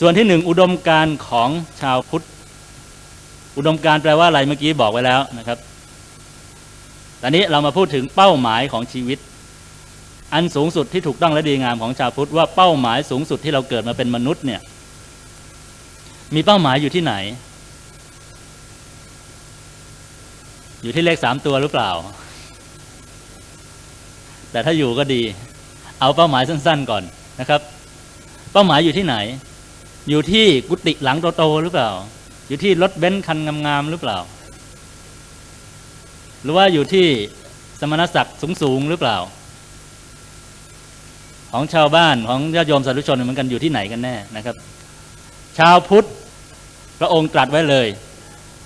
ส่วนที่หนึ่งอุดมการของชาวพุทธ อุดมการแปลว่าอะไรเมื่อกี้บอกไว้แล้วนะครับ ตอนนี้เรามาพูดถึงเป้าหมายของชีวิต อันสูงสุดที่ถูกต้องและดีงามของชาวพุทธว่าเป้าหมายสูงสุดที่เราเกิดมาเป็นมนุษย์เนี่ย มีเป้าหมายอยู่ที่ไหน อยู่ที่เลขสามตัวหรือเปล่า แต่ถ้าอยู่ก็ดี เอาเป้าหมายสั้น ๆก่อนนะครับ เป้าหมายอยู่ที่ไหน อยู่ที่กุฏิหลังโตๆหรือเปล่า อยู่ที่รถเบนซ์คันงามๆหรือเปล่า หรือว่าอยู่ที่สมณศักดิ์สูงๆหรือเปล่า ของชาวบ้านของญาติโยมสาธุชนเหมือนกันอยู่ที่ไหนกันแน่นะครับ ชาวพุทธพระองค์ตรัสไว้เลย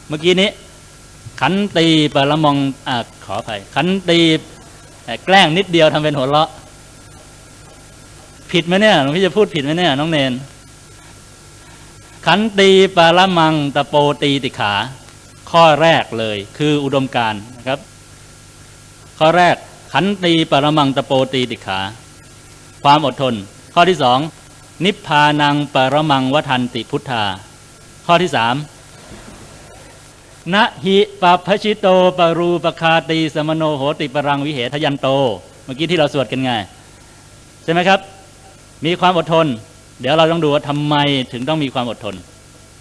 เมื่อกี้นี้ ขันตีปรมองอขออภัยขันตีแกล้งนิดเดียวทำเป็นหัวเราะผิดไหมเนี่ยหลวงพี่จะพูดผิดไหมเนี่ยน้องเนน ขันตีปารมังตะโปตีติขา ข้อแรกเลยคืออุดมการนะครับ ข้อแรกขันตีปรมังตะโปตีติขา ความอดทน ข้อที่สองนิพพานังปรมังวทันติพุทธา ข้อที่สามนะหิปปพชิโตปรูปคาตีสมโนโหติปรังวิเหทยันโต เมื่อกี้ที่เราสวดกันไง ใช่ไหมครับ มีความอดทน เดี๋ยวเราต้องดูว่าทำไมถึงต้องมีความอดทน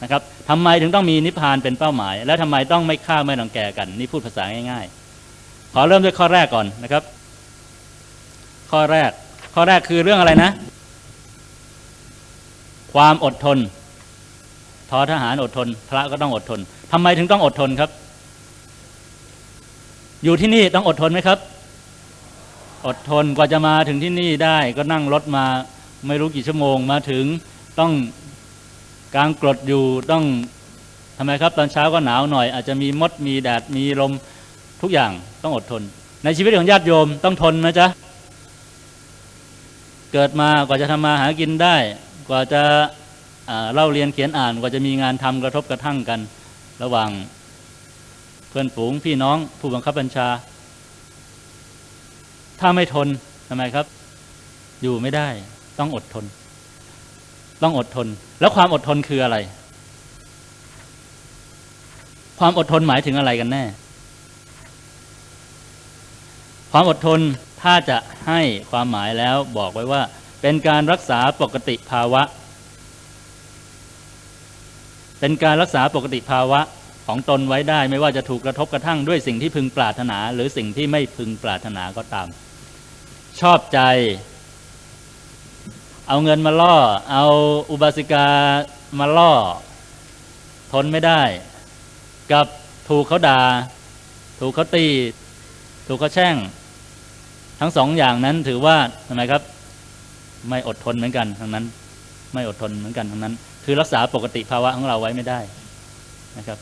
นะครับทำไมถึงต้องมีนิพพานเป็นเป้าหมาย และทำไมต้องไม่ฆ่าไม่รังแกกัน นี่พูดภาษาง่ายๆ ขอเริ่มด้วยข้อแรกก่อนนะครับ ข้อแรก ข้อแรกคือเรื่องอะไรนะ ความอดทนทอทหารอดทน พระก็ต้องอดทนทำไมถึงต้องอดทนครับ อยู่ที่นี่ต้องอดทนไหมครับ อดทนกว่าจะมาถึงที่นี่ได้ก็นั่งรถมา ไม่รู้กี่ชั่วโมงมาถึงต้องกลางกรดอยู่ต้องทำไมครับ ตอนเช้าก็หนาวหน่อย อาจจะมีมดมีแดดมีลมทุกอย่างต้องอดทน ในชีวิตของญาติโยมต้องทนนะจ๊ะเกิดมากว่าจะทำมาหากินได้ กว่าจะเล่าเรียนเขียนอ่านกว่าจะมีงานทำกระทบกระทั่งกัน ระหว่างเพื่อนฝูงพี่น้องผู้บังคับบัญชา ถ้าไม่ทนทำไมครับ อยู่ไม่ได้ ต้องอดทน ต้องอดทน แล้วความอดทนคืออะไร ความอดทนหมายถึงอะไรกันแน่ ความอดทนถ้าจะให้ความหมายแล้วบอกไว้ว่า เป็นการรักษาปกติภาวะ เป็นการรักษาปกติภาวะของตนไว้ได้ ไม่ว่าจะถูกกระทบกระทั่งด้วยสิ่งที่พึงปรารถนา หรือสิ่งที่ไม่พึงปรารถนาก็ตาม ชอบใจ เอาเงินมาล่อ เอาอุบาสิกามาล่อ ทนไม่ได้ กับถูกเขาด่า ถูกเขาตี ถูกเขาแช่ง ทั้งสองอย่างนั้นถือว่าทำไมครับ ไม่อดทนเหมือนกันทั้งนั้น ไม่อดทนเหมือนกันทั้งนั้น คือรักษาปกติภาวะของเราไว้ไม่ได้นะครับ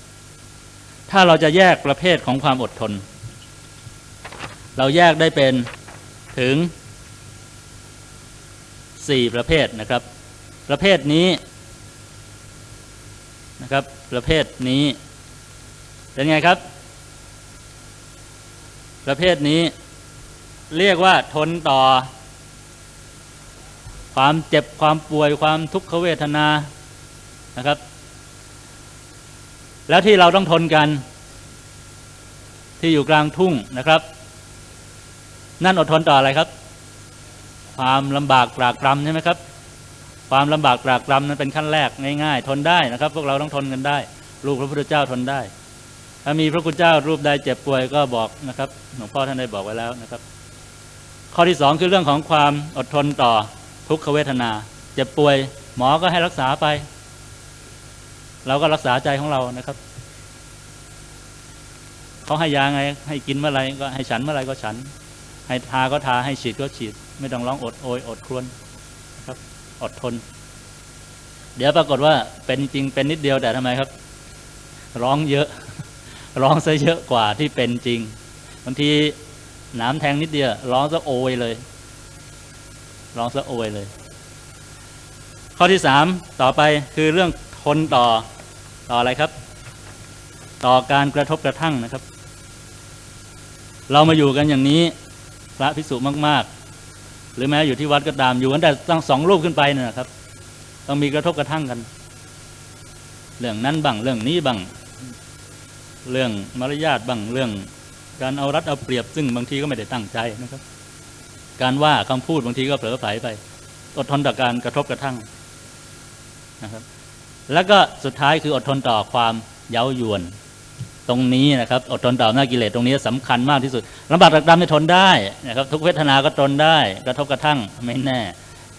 ถ้าเราจะแยกประเภทของความอดทน เราแยกได้เป็นถึง สี่ประเภทนะครับ ประเภทนี้นะครับ ประเภทนี้เป็นไงครับ ประเภทนี้เรียกว่าทนต่อ ความเจ็บความป่วยความทุกขเวทนานะครับ แล้วที่เราต้องทนกัน ที่อยู่กลางทุ่งนะครับ นั่นอดทนต่ออะไรครับ ความลำบากตรากตรำใช่ไหมครับ ความลำบากตรากตรำนั้นเป็นขั้นแรกง่ายๆ ทนได้นะครับ พวกเราต้องทนกันได้ ลูกพระพุทธเจ้าทนได้ ถ้ามีพระคุณเจ้ารูปใดเจ็บป่วยก็บอกนะครับหลวงพ่อท่านได้บอกไว้แล้วนะครับ ข้อที่สองคือเรื่องของความอดทนต่อทุกขเวทนา เจ็บป่วย หมอก็ให้รักษาไป เราก็รักษาใจของเรานะครับเขาให้ยาไง ให้กินเมื่อไรก็ให้ฉันเมื่อไรก็ฉัน ให้ทาก็ทาให้ฉีดก็ฉีด ไม่ต้องร้องอดโอยอดครวญนะครับ อดทน เดี๋ยวปรากฏว่าเป็นจริงเป็นนิดเดียวแต่ทำไมครับ ร้องเยอะ ร้องซะเยอะกว่าที่เป็นจริงบางทีหนามแทงนิดเดียวร้องซะโอยเลย ร้องซะโอยเลย ข้อที่สามต่อไปคือเรื่องทนต่อต่ออะไรครับ ต่อการกระทบกระทั่งนะครับ เรามาอยู่กันอย่างนี้พระภิกษุมาก ๆ รือแม้อยู่ที่วัดก็ตามอยู่กันแต่ตั้งสองรูปขึ้นไปนี่นะครับ ต้องมีกระทบกระทั่งกัน เรื่องนั้นบ้างเรื่องนี้บ้างเรื่องมารยาทบ้างเรื่องการเอารัดเอาเปรียบซึ่งบางทีก็ไม่ได้ตั้งใจนะครับ การว่าคำพูดบางทีก็เผลอไผลไป อดทนต่อการกระทบกระทั่งนะครับ แล้วก็สุดท้ายคืออดทนต่อความเย้ายวน ตรงนี้นะครับอดทนต่ออำนากิเลสตรงนี้สำคัญมากที่สุดลำบากระดำเนี่ทนได้นะครับทุกเวทนาก็ทนได้ กระทบกระทั่งไม่แน่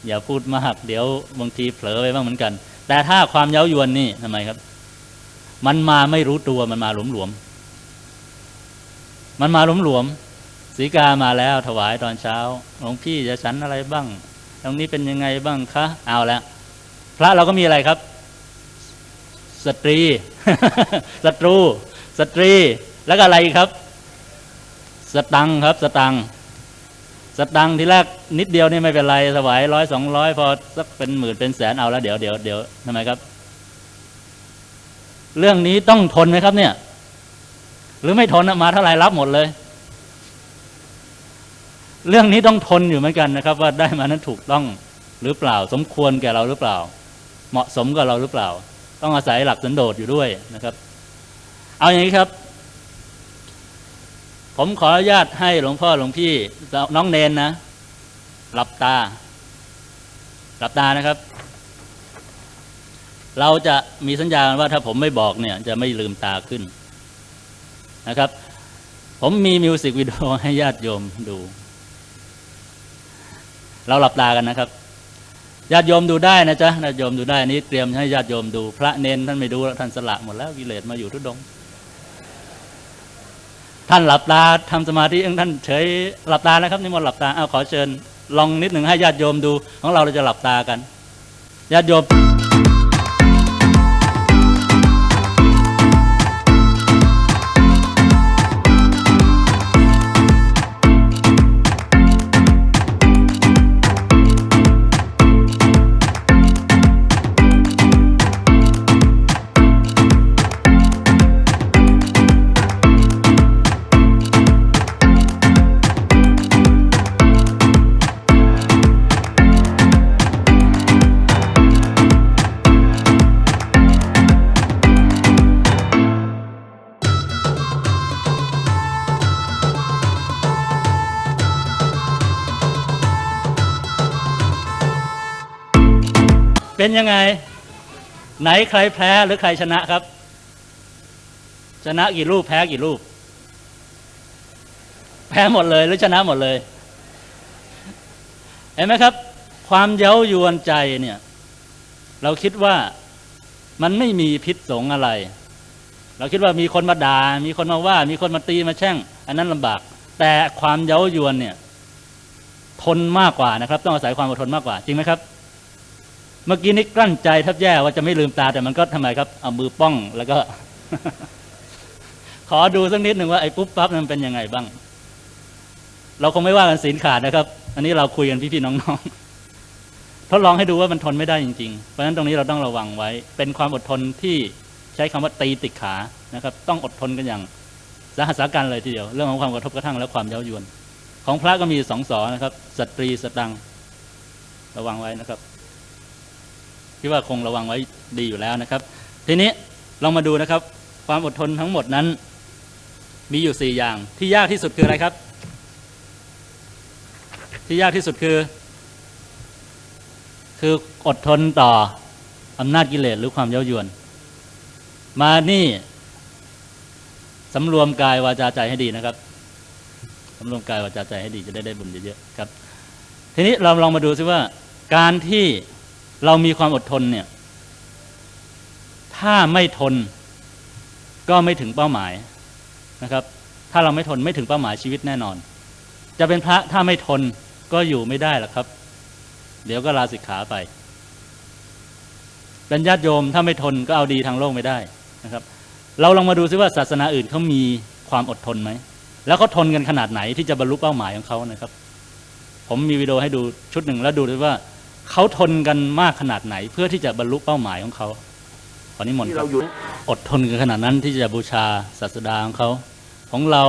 อย่าพูดมาก เดี๋ยวบางทีเผลอไปบ้างเหมือนกัน แต่ถ้าความเย้ายวนนี่ทำไมครับ มันมาไม่รู้ตัวมันมาหลวมๆมันมาหลวมๆสีกามาแล้วถวายตอนเช้าหลวงพี่จะฉันอะไรบ้าง ตรงนี้เป็นยังไงบ้างคะเอาแล้วพระเราก็มีอะไรครับสตรีศัตรู สตรี แล้วก็อะไรครับ สตังครับ สตัง สตังทีแรกนิดเดียวนี่ไม่เป็นไรถวายร้อยสองร้อยพอสักเป็นหมื่นเป็นแสนเอาแล้วเดี๋ยวเดี๋ยวเดี๋ยวทำไมครับ เรื่องนี้ต้องทนไหมครับ เนี่ย หรือไม่ทนมาเท่าไหร่รับหมดเลย เรื่องนี้ต้องทนอยู่เหมือนกันนะครับ ว่าได้มานั้นถูกต้องหรือเปล่า สมควรแก่เราหรือเปล่า เหมาะสมกับเราหรือเปล่า ต้องอาศัยหลักสันโดษอยู่ด้วยนะครับ เอาอย่างนี้ครับ ผมขออนุญาตให้หลวงพ่อหลวงพี่ น้องเนนนะ หลับตา หลับตานะครับ เราจะมีสัญญาณว่าถ้าผมไม่บอกเนี่ย จะไม่ลืมตาขึ้นนะครับ ผมมีมิวสิกวิดีโอให้ญาติโยมดู เราหลับตากันนะครับญาติโยมดูได้นะจ๊ะญาติโยมดูได้อันนี้เตรียมให้ญาติโยมดู พระเนนท่านไม่ดูแล้วท่านสละหมดแล้วกิเลสมาอยู่ทุดง ท่านหลับตาทำสมาธิเองท่านเฉยหลับตานะครับนิมนต์หลับตาเอาขอเชิญลองนิดหนึ่งให้ญาติโยมดู ของเราเราจะหลับตากันญาติโยม เป็นยังไง ไหนใครแพ้หรือใครชนะครับ ชนะกี่รูปแพ้กี่รูป แพ้หมดเลยหรือชนะหมดเลย เห็นไหมครับ ความเย้ายวนใจเนี่ย เราคิดว่ามันไม่มีพิษสงอะไร เราคิดว่ามีคนมาด่ามีคนมาว่า มีคนมาตีมาแช่ง อันนั้นลำบาก แต่ความเย้ายวนเนี่ย ทนมากกว่านะครับ ต้องอาศัยความอดทนมากกว่า จริงไหมครับ มื่อกี้นี้กลั้นใจแทบแย่ว่าจะไม่ลืมตาแต่มันก็ทำไมครับ เอามือป้องแล้วก็ ขอดูสักนิดหนึ่งว่าไอ้ปุ๊บปั๊บนั้นเป็นยังไงบ้าง เราคงไม่ว่ากันศีลขาดนะครับ อันนี้เราคุยกันพี่ๆน้องๆทดลองให้ดูว่ามันทนไม่ได้จริงๆ เพราะฉะนั้นตรงนี้เราต้องระวังไว้ เป็นความอดทนที่ใช้คำว่าตีติดขานะครับ ต้องอดทนกันอย่างสาหัสสากันเลยทีเดียว เรื่องของความกระทบกระทั่งและความเย้ายวน ของพระก็มีสองสอนะครับสตรีสตัง ระวังไว้นะครับ คิดว่าคงระวังไว้ดีอยู่แล้วนะครับ ทีนี้ลองมาดูนะครับ ความอดทนทั้งหมดนั้น มีอยู่สี่อย่าง ที่ยากที่สุดคืออะไรครับ ที่ยากที่สุดคือ คืออดทนต่ออำนาจกิเลสหรือความเย้ายวน มานี่สำรวมกายวาจาใจให้ดีนะครับสำรวมกายวาจาใจให้ดีจะได้ได้บุญเยอะๆครับ ทีนี้เราลองมาดูซิว่า การที่ เรามีความอดทนเนี่ย ถ้าไม่ทนก็ไม่ถึงเป้าหมายนะครับ ถ้าเราไม่ทนไม่ถึงเป้าหมายชีวิตแน่นอน จะเป็นพระถ้าไม่ทนก็อยู่ไม่ได้หรอกครับ เดี๋ยวก็ลาสิกขาไป เป็นญาติโยมถ้าไม่ทนก็เอาดีทางโลกไม่ได้นะครับ เราลองมาดูซิว่าศาสนาอื่นเขามีความอดทนไหม แล้วเขาทนกันขนาดไหนที่จะบรรลุเป้าหมายของเขานะครับ ผมมีวิดีโอให้ดูชุดหนึ่งแล้วดูด้วยว่า เขาทนกันมากขนาดไหน เพื่อที่จะบรรลุเป้าหมายของเขาขอนิมนต์ที่ครัเราบอยู่อดทนกันขนาดนั้นที่จะบูชาศาสดาของเขา ของเรา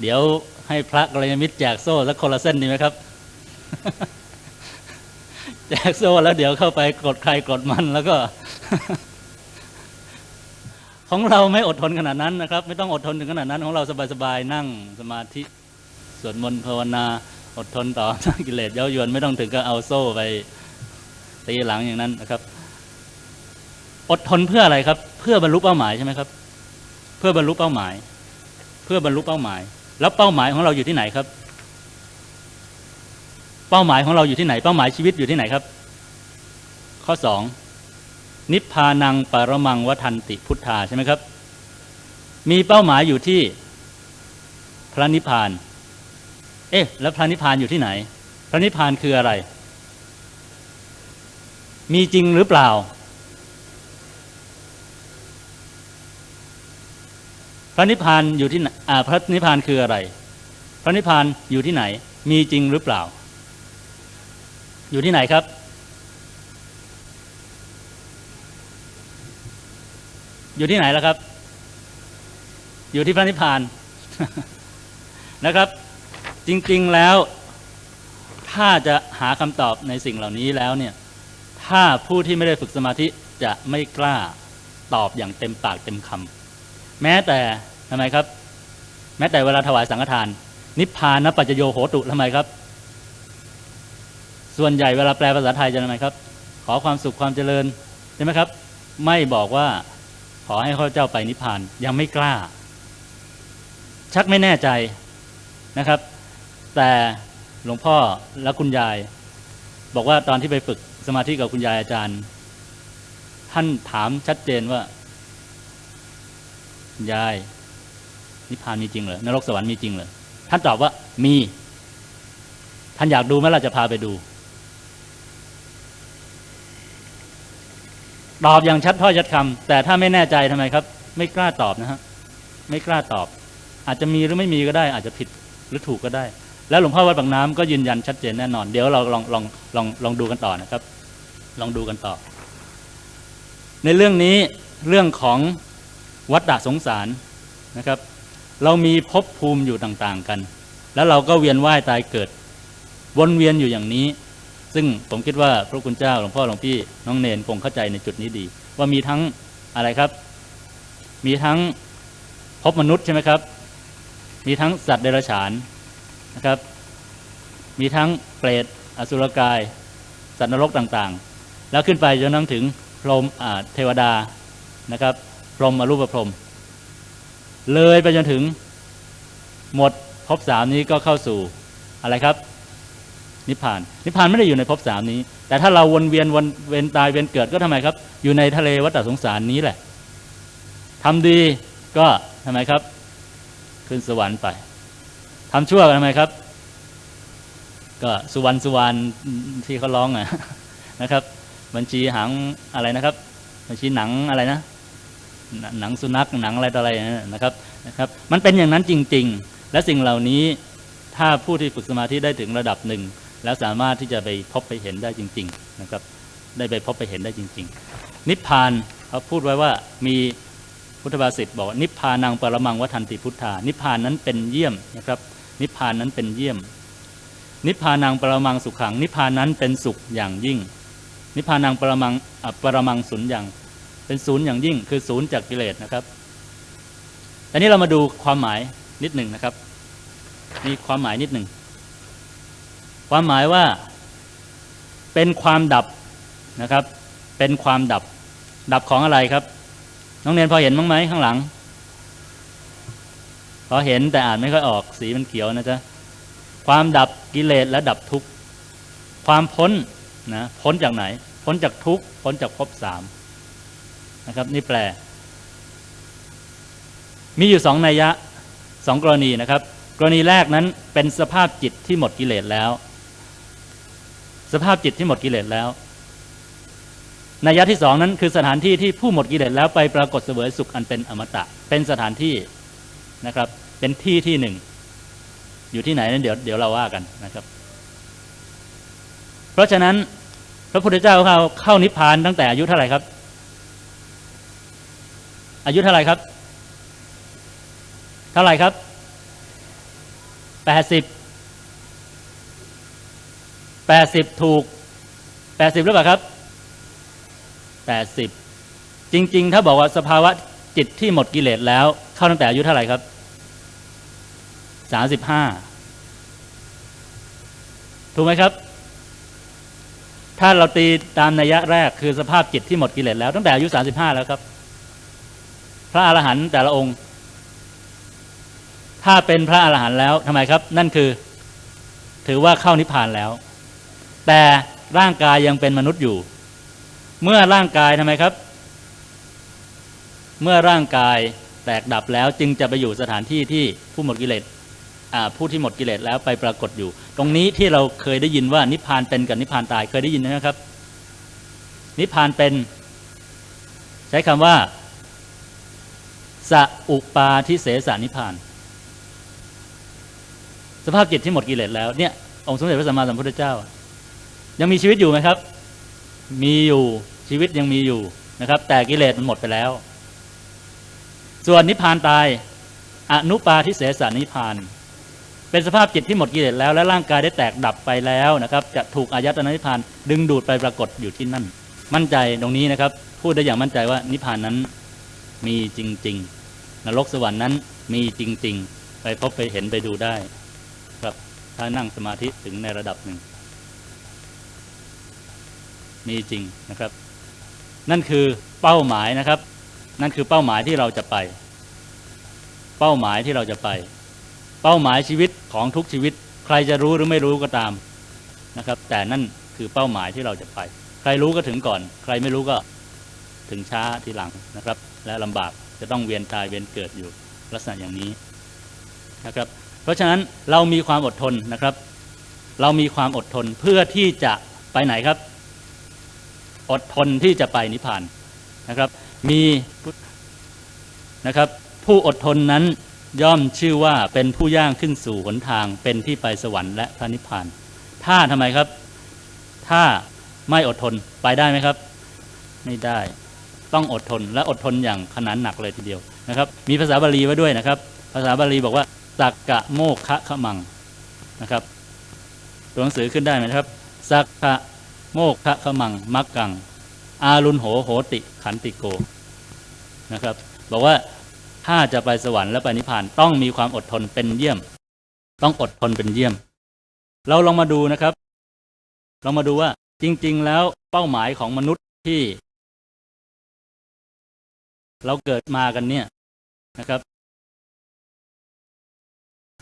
เดี๋ยวให้พระกัลยาณมิตรแจกโซ่สักคนละเส้นดีไหมครับ แจกโซ่แล้วเดี๋ยวเข้าไปกดใครกดมันแล้วก็ ของเราไม่อดทนขนาดนั้นนะครับ ไม่ต้องอดทนถึงขนาดนั้น ของเราสบายๆนั่งสมาธิสวดมนต์ภาวนา อดทนต่อกิเลสเย้ายวนไม่ต้องถึงก็เอาโซ่ไป ตีหลังอย่างนั้นนะครับ อดทนเพื่ออะไรครับ เพื่อบรรลุเป้าหมายใช่ไหมครับ เพื่อบรรลุเป้าหมาย เพื่อบรรลุเป้าหมาย แล้วเป้าหมายของเราอยู่ที่ไหนครับ เป้าหมายของเราอยู่ที่ไหน เป้าหมายชีวิตอยู่ที่ไหนครับ ข้อสองนิพพานังปรมังวทันติพุทธาใช่ไหมครับ มีเป้าหมายอยู่ที่พระนิพพาน เอ๊ะ แล้วพระนิพพานอยู่ที่ไหน พระนิพพานคืออะไร มีจริงหรือเปล่า พระนิพพานอยู่ที่ไหนอ่าพระนิพพานคืออะไร พระนิพพานอยู่ที่ไหน มีจริงหรือเปล่า อยู่ที่ไหนครับ อยู่ที่ไหนแล่ะครับ อยู่ที่พระนิพพานนะครับ จริงๆแล้ว ถ้าจะหาคำตอบในสิ่งเหล่านี้แล้วเนี่ย ถ้าผู้ที่ไม่ได้ฝึกสมาธิจะไม่กล้าตอบอย่างเต็มปากเต็มคำแม้แต่ทำไมครับ แม้แต่เวลาถวายสังฆทาน นิพพานนะปัจจโยโหตุทำไมครับ ส่วนใหญ่เวลาแปลภาษาไทยจะทำไมครับ ขอความสุขความเจริญใช่ไหมครับ ไม่บอกว่าขอให้ข้าเจ้าไปนิพพานยังไม่กล้า ชักไม่แน่ใจนะครับ แต่หลวงพ่อและคุณยาย บอกว่าตอนที่ไปฝึก สมาธิกับคุณยายอาจารย์ ท่านถามชัดเจนว่า ยาย นิพพานมีจริงเหรอนรกสวรรค์มีจริงเหรอท่านตอบว่ามี ท่านอยากดูไหมเราจะพาไปดูตอบอย่างชัดถ้อยชัดคำแต่ถ้าไม่แน่ใจทำไมครับ ไม่กล้าตอบนะฮะไม่กล้าตอบ อาจจะมีหรือไม่มีก็ได้ อาจจะผิดหรือถูกก็ได้ แล้วหลวงพ่อวัดบางน้ำก็ยืนยันชัดเจนแน่นอน เดี๋ยวเราลองลองลองลองดูกันต่อนะครับ ลองดูกันต่อ ในเรื่องนี้เรื่องของวัฏฏะสงสารนะครับ เรามีภพภูมิอยู่ต่างๆกัน แล้วเราก็เวียนว่ายตายเกิด วนเวียนอยู่อย่างนี้ ซึ่งผมคิดว่าพระคุณเจ้าหลวงพ่อหลวงพี่น้องเนนคงเข้าใจในจุดนี้ดี ว่ามีทั้งอะไรครับ มีทั้งภพมนุษย์ใช่ไหมครับ มีทั้งสัตว์เดรัจฉาน นะครับ มีทั้งเปรตอสุรกาย สัตว์นรกต่างๆ แล้วขึ้นไปจนนั่งถึงพรหมเทวดานะครับ พรหมอรูปพรหมเลยไปจนถึงหมดภพสามนี้ก็เข้าสู่อะไรครับ นิพพาน นิพพานไม่ได้อยู่ในภพสามนี้ แต่ถ้าเราวนเวียนวนเวียนตายเวียนเกิดก็ทำไมครับ อยู่ในทะเลวัฏสงสารนี้แหละทำดีก็ทำไมครับ ขึ้นสวรรค์ไป ทำชั่วก็ทำไมครับ ก็สุวรรณสุวรรณที่เขาร้องอะนะครับ บัญชีหางอะไรนะครับ บัญชีหนังอะไรนะหนังสุนัขหนังอะไรต่ออะไรนะครับนะครับ มันเป็นอย่างนั้นจริง ๆ และสิ่งเหล่านี้ถ้าผู้ที่ฝึกสมาธิได้ถึงระดับหนึ่ง แล้วสามารถที่จะไปพบไปเห็นได้จริง ๆนะครับ ได้ไปพบไปเห็นได้จริง ๆ นิพพานเขาพูดไว้ว่ามีพุทธภาษิตบอกนิพพานังปรมังวัฏันติพุทธานิพพานนั้นเป็นเยี่ยมนะครับ นิพพานนั้นเป็นเยี่ยม นิพพานังปรมังสุขัง นิพพานนั้นเป็นสุขอย่างยิ่ง นิพพานังปรมังอะปรมังสุญญ์อย่าง เป็นศูนย์อย่างยิ่ง คือศูนย์จากกิเลสนะครับอันนี้เรามาดูความหมายนิดหนึ่งนะครับ มีความหมายนิดหนึ่ง ความหมายว่าเป็นความดับนะครับ เป็นความดับ ดับของอะไรครับ น้องเนียนพอเห็นบ้างไหมข้างหลัง พอเห็นแต่อ่านไม่ค่อยออกสีมันเขียวนะจ๊ะความดับกิเลสและดับทุกข์ความพ้นนะพ้นจากไหน พ้นจากทุกข์พ้นจากภพสามนะครับ นี่แปล มีอยู่สองนัยยะสองกรณีนะครับ กรณีแรกนั้นเป็นสภาพจิตที่หมดกิเลสแล้ว สภาพจิตที่หมดกิเลสแล้วนัยยะที่สองนั้นคือสถานที่ที่ผู้หมดกิเลสแล้วไปปรากฏเสวยสุขอันเป็นอมตะ เป็นสถานที่ นะครับ เป็นที่ที่หนึ่ง อยู่ที่ไหนนั้นเดี๋ยวเดี๋ยวเราว่ากันนะครับ เพราะฉะนั้นพระพุทธเจ้าเขาเข้านิพพานตั้งแต่อายุเท่าไหร่ครับ อายุเท่าไหร่ครับ เท่าไหร่ครับแปดสิบแปดสิบถูกแปดสิบหรือเปล่าครับแปดสิบจริง ๆ ถ้าบอกว่าสภาวะ จิตที่หมดกิเลสแล้ว เข้าตั้งแต่อายุเท่าไหร่ครับสามสิบห้าถูกไหมครับ ถ้าเราตีตามนัยยะแรกคือสภาพจิตที่หมดกิเลสแล้วตั้งแต่อายุสามสิบห้าแล้วครับ พระอรหันต์แต่ละองค์ ถ้าเป็นพระอรหันต์แล้วทำไมครับ นั่นคือ ถือว่าเข้านิพพานแล้ว แต่ร่างกายยังเป็นมนุษย์อยู่ เมื่อร่างกายทำไมครับ เมื่อร่างกายแตกดับแล้วจึงจะไปอยู่สถานที่ที่ผู้หมดกิเลสผู้ที่หมดกิเลสแล้วไปปรากฏอยู่ ตรงนี้ที่เราเคยได้ยินว่านิพพานเป็นกับนิพพานตายเคยได้ยินไหมครับ นิพพานเป็น ใช้คำว่าสัอุปาทิเสสนิพพาน สภาพจิตที่หมดกิเลสแล้วเนี่ยองค์สมเด็จพระสัมมาสัมพุทธเจ้า ยังมีชีวิตอยู่ไหมครับ มีอยู่ชีวิตยังมีอยู่นะครับ แต่กิเลสมันหมดไปแล้ว ส่วนนิพพานตายอนุปาทิเสสนิพพาน เป็นสภาพจิตที่หมดกิเลสแล้ว และร่างกายได้แตกดับไปแล้วนะครับ จะถูกอายตนะนิพพานดึงดูดไปปรากฏอยู่ที่นั่น มั่นใจตรงนี้นะครับ พูดได้อย่างมั่นใจว่านิพพานนั้นมีจริง ๆ นรกสวรรค์นั้นมีจริง ๆ ไปพบไปเห็นไปดูได้ ครับถ้านั่งสมาธิถึงในระดับหนึ่ง มีจริงนะครับ นั่นคือเป้าหมายนะครับ นั่นคือเป้าหมายที่เราจะไป เป้าหมายที่เราจะไป เป้าหมายชีวิตของทุกชีวิต ใครจะรู้หรือไม่รู้ก็ตามนะครับ แต่นั่นคือเป้าหมายที่เราจะไป ใครรู้ก็ถึงก่อน ใครไม่รู้ก็ถึงช้าทีหลังนะครับ และลำบากจะต้องเวียนตายเวียนเกิดอยู่ลักษณะอย่างนี้นะครับ เพราะฉะนั้นเรามีความอดทนนะครับ เรามีความอดทนเพื่อที่จะไปไหนครับ อดทนที่จะไปนิพพานนะครับ มีนะครับผู้อดทนนั้นย่อมชื่อว่าเป็นผู้ย่างขึ้นสู่หนทางเป็นที่ไปสวรรค์และพระนิพพาน ถ้าทำไมครับ ถ้าไม่อดทนไปได้ไหมครับ ไม่ได้ ต้องอดทนและอดทนอย่างขนาดหนักเลยทีเดียวนะครับ มีภาษาบาลีไว้ด้วยนะครับ ภาษาบาลีบอกว่าสักกะโมกคะขมังนะครับ ตัวหนังสือขึ้นได้ไหมครับสักกะโมกคะขมังมักกัง อารุณโหโหติขันติโก นะครับ บอกว่าถ้าจะไปสวรรค์และไปนิพพานต้องมีความอดทนเป็นเยี่ยม ต้องอดทนเป็นเยี่ยม เราลองมาดูนะครับเรามาดูว่าจริง ๆ แล้วเป้าหมายของมนุษย์ที่ เราเกิดมากันเนี่ยนะครับ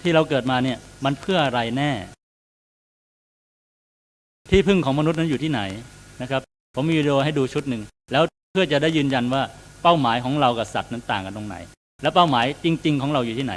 ที่เราเกิดมาเนี่ย มันเพื่ออะไรแน่ ที่พึ่งของมนุษย์นั้นอยู่ที่ไหนนะครับ ผมมีวิดีโอให้ดูชุดหนึ่งแล้วเพื่อจะได้ยืนยันว่า เป้าหมายของเรากับสัตว์นั้นต่างกันตรงไหน และเป้าหมายจริง ๆ ของเราอยู่ที่ไหน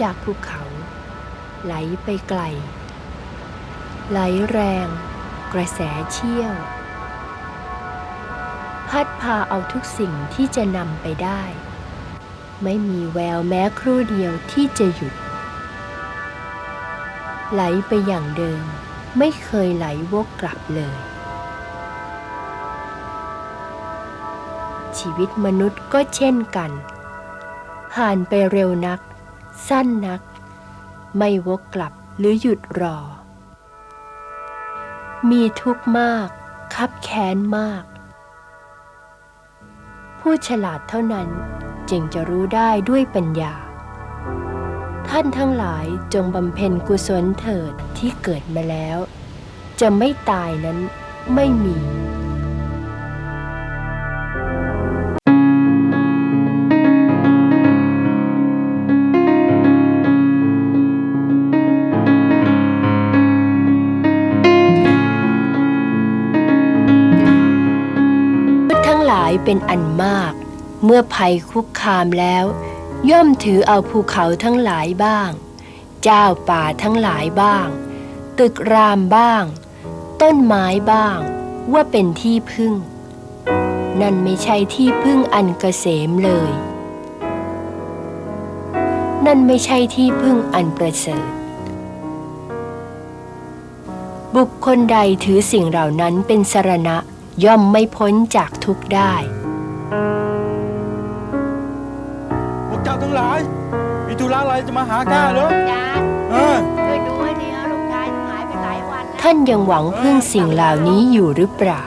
จากภูเขา ไหลไปไกล ไหลแรง กระแสเชี่ยว พัดพาเอาทุกสิ่งที่จะนำไปได้ ไม่มีแววแม้ครู่เดียวที่จะหยุด ไหลไปอย่างเดิม ไม่เคยไหลวกกลับเลย ชีวิตมนุษย์ก็เช่นกันผ่านไปเร็วนัก สั้นนัก ไม่วกกลับหรือหยุดรอ มีทุกข์มากคับแค้นมาก ผู้ฉลาดเท่านั้นจึงจะรู้ได้ด้วยปัญญา ท่านทั้งหลายจงบำเพ็ญกุศลเถิดที่เกิดมาแล้ว จะไม่ตายนั้นไม่มี เป็นอันมาก เมื่อภัยคุกคามแล้ว ย่อมถือเอาภูเขาทั้งหลายบ้าง เจ้าป่าทั้งหลายบ้าง ตึกรามบ้าง ต้นไม้บ้าง ว่าเป็นที่พึ่ง นั่นไม่ใช่ที่พึ่งอันเกษมเลย นั่นไม่ใช่ที่พึ่งอันประเสริฐบุคคลใดถือสิ่งเหล่านั้นเป็นสรณะย่อมไม่พ้นจากทุกข์ได้ พวกเจ้าทั้งหลาย มีธุระอะไรจะมาหาข้าเหรอจานเออช่วยดูให้ทีนะลูกชายหายไปหลายวันแล้วท่านยังหวังพึ่งสิ่งเหล่านี้อยู่หรือเปล่า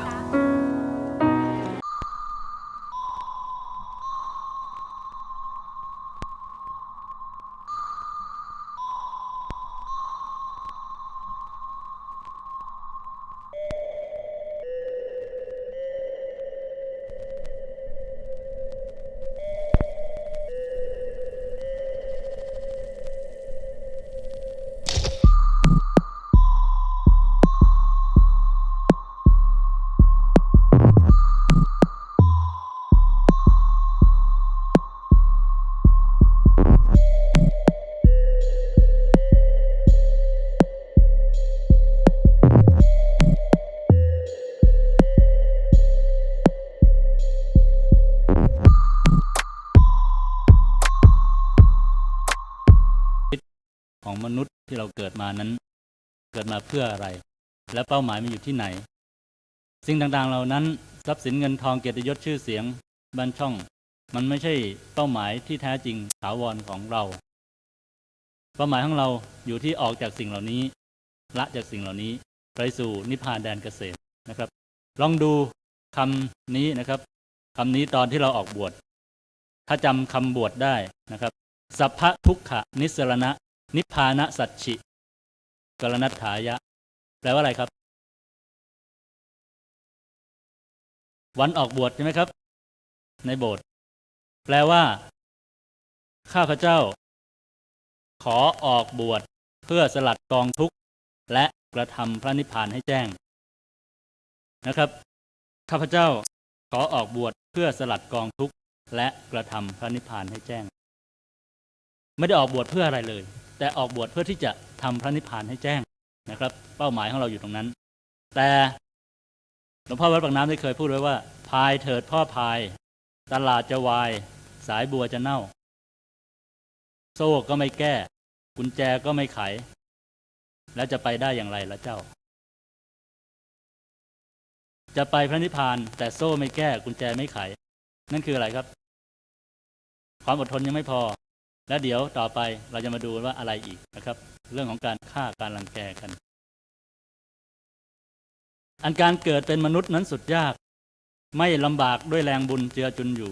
ดมานั้น เกิดมาเพื่ออะไร และเป้าหมายมันอยู่ที่ไหน สิ่งต่างๆเหล่านั้นทรัพย์สินเงินทองเกียรติยศชื่อเสียงบ้านช่อง มันไม่ใช่เป้าหมายที่แท้จริงถาวรของเรา เป้าหมายของเราอยู่ที่ออกจากสิ่งเหล่านี้ ละจากสิ่งเหล่านี้ไปสู่นิพพานแดนเกษตรนะครับ ลองดูคำนี้นะครับคำนี้ตอนที่เราออกบวชถ้าจำคำบวชได้นะครับสัพพะทุกขะนิสรณะ นิพพานะสัจฉิ กรณัตถายะ แปลว่าอะไรครับ วันออกบวชใช่ไหมครับ ในโบสถ์แปลว่า ข้าพเจ้า ขอออกบวชเพื่อสลัดกองทุกข์ และกระทำพระนิพพานให้แจ้งนะครับ ข้าพเจ้าขอออกบวชเพื่อสลัดกองทุกข์ และกระทำพระนิพพานให้แจ้ง ไม่ได้ออกบวชเพื่ออะไรเลย แต่ออกบวชเพื่อที่จะทำพระนิพพานให้แจ้งนะครับ เป้าหมายของเราอยู่ตรงนั้น แต่หลวงพ่อวัดปากน้ำได้เคยพูดไว้ว่า พายเถิดพ่อพาย ตลาดจะวาย สายบัวจะเน่า โซ่ก็ไม่แก้ กุญแจก็ไม่ไข แล้วจะไปได้อย่างไรละเจ้า จะไปพระนิพพานแต่โซ่ไม่แก้ กุญแจไม่ไข นั่นคืออะไรครับ ความอดทนยังไม่พอ แล้วเดี๋ยวต่อไปเราจะมาดูว่าอะไรอีกนะครับ เรื่องของการฆ่าการรังแกกัน อันการเกิดเป็นมนุษย์นั้นสุดยาก ไม่ลำบากด้วยแรงบุญเจือจุนอยู่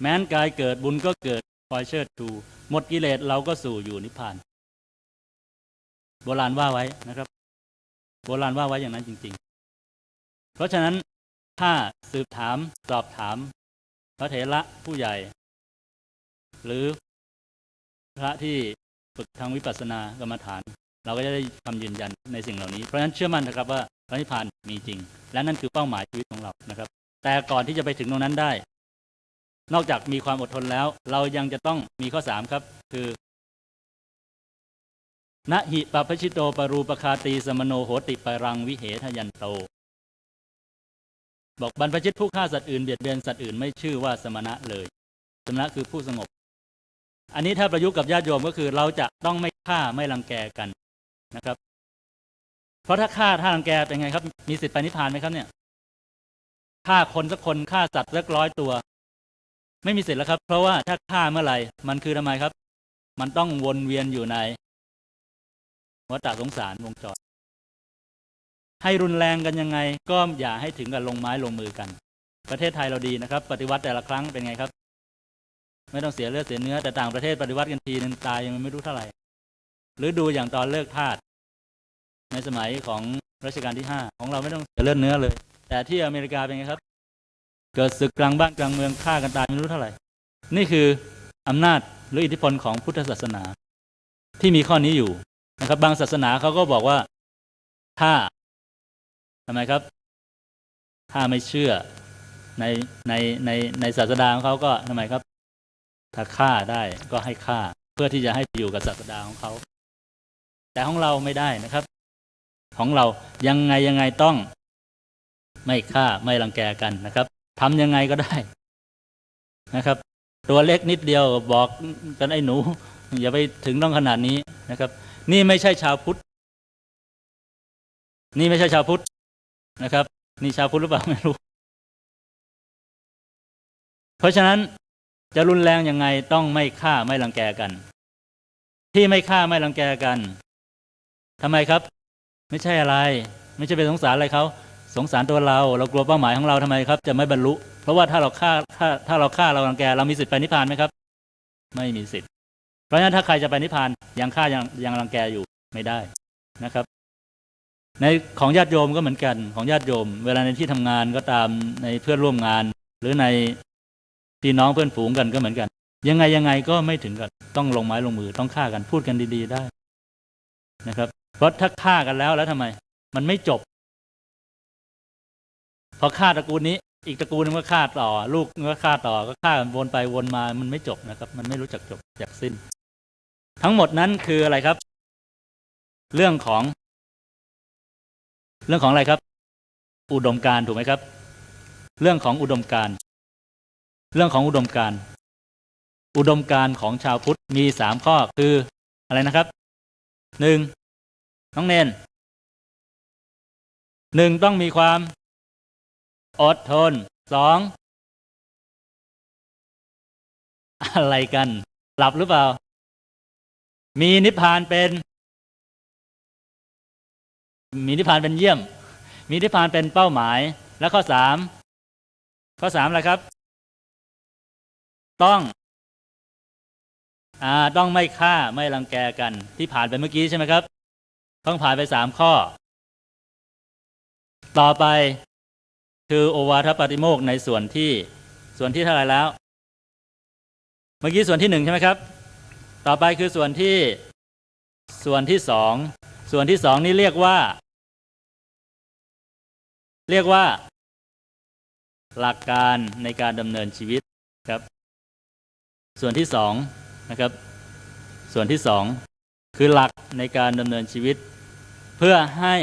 แม้นกายเกิดบุญก็เกิดคอยเชิดชูหมดกิเลสเราก็สู่อยู่นิพพาน โบราณว่าไว้นะครับ โบราณว่าไว้อย่างนั้นจริง ๆ เพราะฉะนั้นถ้าสืบถามสอบถาม พระเถระผู้ใหญ่ หรือ พระที่ฝึกทางวิปัสสนากรรมฐาน เราก็จะได้คำยืนยันในสิ่งเหล่านี้ เพราะฉะนั้นเชื่อมั่นนะครับว่าพระนิพพานมีจริง และนั่นคือเป้าหมายชีวิตของเรานะครับ แต่ก่อนที่จะไปถึงตรงนั้นได้ นอกจากมีความอดทนแล้ว เรายังจะต้องมีข้อสามครับ คือนะหิปปชิโตปรูปคาตีสมโนโหติปรังวิเหทยันโต บอกบรรพชิตผู้ฆ่าสัตว์อื่นเบียดเบียนสัตว์อื่นไม่ชื่อว่าสมณะเลย สมณะคือผู้สงบ อันนี้ถ้าประยุกต์กับญาติโยมก็คือเราจะต้องไม่ฆ่าไม่รังแกกันนะครับ เพราะถ้าฆ่าถ้ารังแกเป็นไงครับ มีสิทธิ์ไปนิพพานไหมครับเนี่ยฆ่าคนสักคนฆ่าสัตว์สักร้อยตัว ไม่มีสิทธิ์แล้วครับ เพราะว่าถ้าฆ่าเมื่อไหร่มันคือทำไมครับ มันต้องวนเวียนอยู่ในวัฏสงสารวงจร ให้รุนแรงกันยังไง ก็อย่าให้ถึงกับลงไม้ลงมือกัน ประเทศไทยเราดีนะครับ ปฏิวัติแต่ละครั้งเป็นไงครับ ไม่ต้องเสียเลือดเสียเนื้อแต่ต่างประเทศปฏิวัติกันทีนึงตายยังไม่รู้เท่าไหร่ หรือดูอย่างตอนเลิกทาสในสมัยของรัชกาลที่ห้าของเราไม่ต้องเสียเลือดเนื้อเลย แต่ที่อเมริกาเป็นไงครับ เกิดศึกกลางบ้านกลางเมืองฆ่ากันตายไม่รู้เท่าไหร่ นี่คืออำนาจหรืออิทธิพลของพุทธศาสนาที่มีข้อนี้อยู่นะครับ บางศาสนาเขาก็บอกว่าถ้าทำไมครับ ถ้าไม่เชื่อในในในในศาสดาของเขาก็ทำไมครับ ถ้าฆ่าได้ก็ให้ฆ่า เพื่อที่จะให้อยู่กับศาสดาของเขา แต่ของเราไม่ได้นะครับ ของเรายังไงยังไงต้อง ไม่ฆ่าไม่รังแกกันนะครับทำยังไงก็ได้นะครับ ตัวเล็กนิดเดียวบอกกันไอ้หนู อย่าไปถึงต้องขนาดนี้นะครับ นี่ไม่ใช่ชาวพุทธ นี่ไม่ใช่ชาวพุทธนะครับ นี่ชาวพุทธหรือเปล่าไม่รู้ เพราะฉะนั้น จะรุนแรงยังไงต้องไม่ฆ่าไม่รังแกกัน ที่ไม่ฆ่าไม่รังแกกันทำไมครับ ไม่ใช่อะไร ไม่ใช่ไปสงสารอะไรเขาสงสารตัวเรา เรากลัวเป้าหมายของเราทำไมครับ จะไม่บรรลุ เพราะว่าถ้าเราฆ่าถ้าถ้าเราฆ่าเรารังแก เรามีสิทธิ์ไปนิพพานไหมครับ ไม่มีสิทธิ์ เพราะฉะนั้นถ้าใครจะไปนิพพานยังฆ่ายังยังรังแกอยู่ไม่ได้นะครับ ในของญาติโยมก็เหมือนกันของญาติโยม เวลาในที่ทำงานก็ตามในเพื่อนร่วมงาน หรือใน พี่น้องเพื่อนฝูงกันก็เหมือนกัน ยังไงยังไงก็ไม่ถึงกับต้องลงไม้ลงมือต้องฆ่ากันพูดกันดี ๆได้นะครับ เพราะถ้าฆ่ากันแล้วแล้วทำไม มันไม่จบ พอฆ่าตระกูลนี้ อีกตระกูลนึงก็ฆ่าต่อ ลูกก็ฆ่าต่อก็ฆ่ากันวนไปวนมามันไม่จบนะครับ มันไม่รู้จักจบจากสิ้น ทั้งหมดนั้นคืออะไรครับ เรื่องของ เรื่องของอะไรครับ อุดมการถูกไหมครับ เรื่องของอุดมการ เรื่องของอุดมการ อุดมการของชาวพุทธมีสามข้อคืออะไรนะครับหนึ่งน้องเนนหนึ่งต้องมีความ อดทนสองอะไรกัน หลับหรือเปล่า มีนิพพานเป็น มีนิพพานเป็นเยี่ยม มีนิพพานเป็นเป้าหมาย แล้วข้อสามข้อสามอะไรครับ ต้องอ่าต้องไม่ฆ่าไม่รังแกกันที่ผ่านไปเมื่อกี้ใช่ไหมครับ ต้องผ่านไปสามข้อ ต่อไปคือโอวาทปาติโมกในส่วนที่ส่วนที่เท่าไรแล้ว เมื่อกี้ส่วนที่หนึ่งใช่ไหมครับ ต่อไปคือส่วนที่ส่วนที่สองส่วนที่สองนี่เรียกว่า เรียกว่า หลักการในการดำเนินชีวิตครับ ส่วนที่สองนะครับ ส่วนที่สองคือหลักในการดำเนินชีวิต เพื่อให้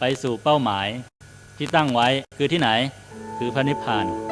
ไปสู่เป้าหมายที่ตั้งไว้คือที่ไหนคือพระนิพพาน